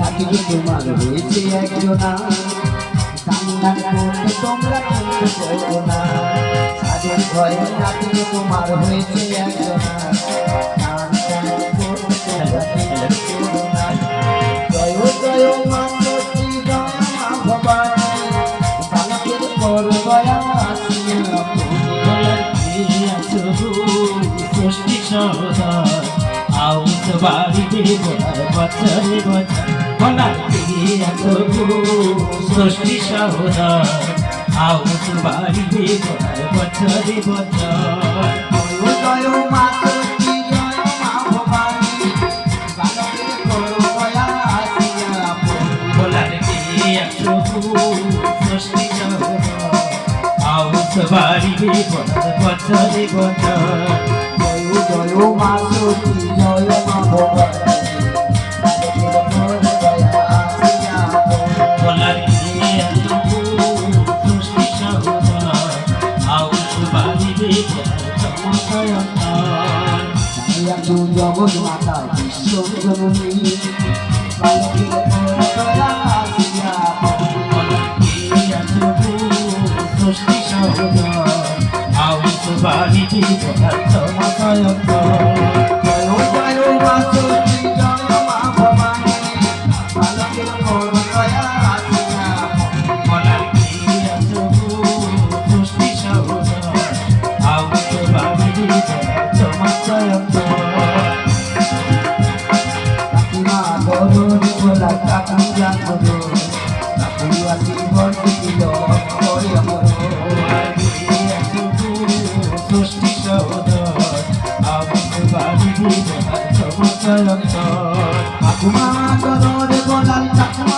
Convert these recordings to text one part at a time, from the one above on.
নাকি তোমার হয়েছে একজনা কান্না করতে তোমরা কিন্তু করো না সাধুর ঘরে নাকি তোমার হয়েছে একজনা। সৃষ্টি সহদার আউস বাড়িতে বছরে বছর সৃষ্টি সহদার আউস বাড়িতে বছরে বছর জয় বাড়িতে বলার বছরে বছর জয় জয় মা লক্ষ্মী জয় মা ভবানী বালকের পর দয়া সৃষ্টি সহদার আউস বাড়িতে বলার চমৎকার সাইয়াদু জগৎ মাতা বিশ্ব ঠাকুমা গরুর গোলা ঠাকুমা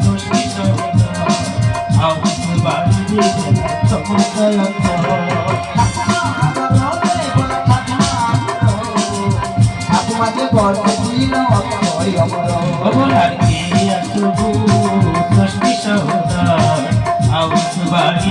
সৃষ্টি সহদার আউস বাড়িতে চমৎকার ঠাকুমাকে গর্বে দিল অক্ষয় অমর। বলার কি সৃষ্টি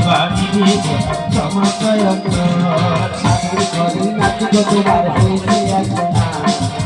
আউস বাড়িতে সাধুর ঘরে নাচি তোমার হয়েছে একজনা